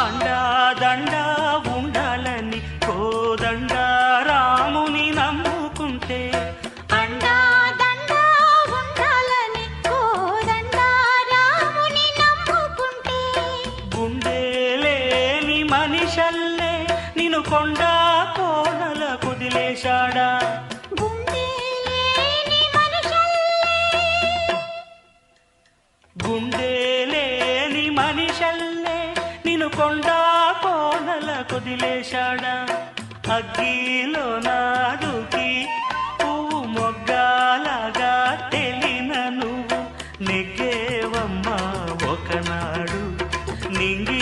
అండా దండా ఉండాలని కోదండ రాముని నమ్ముకుంటే. అండా దండా ఉండాలని కోదండ రాముని నమ్ముకుంటే. గుండె లేని మనిషల్లే నిన్ను కొండా కోనల కుదిలేశాడా. గుండె కొండ కోనల కొదిలేశాడ. అగ్గిలో దూకి పువ్వు మొగ్గాలాగా తెలిన నువ్వు నెగ్గేవమ్మా ఒకనాడు నింగి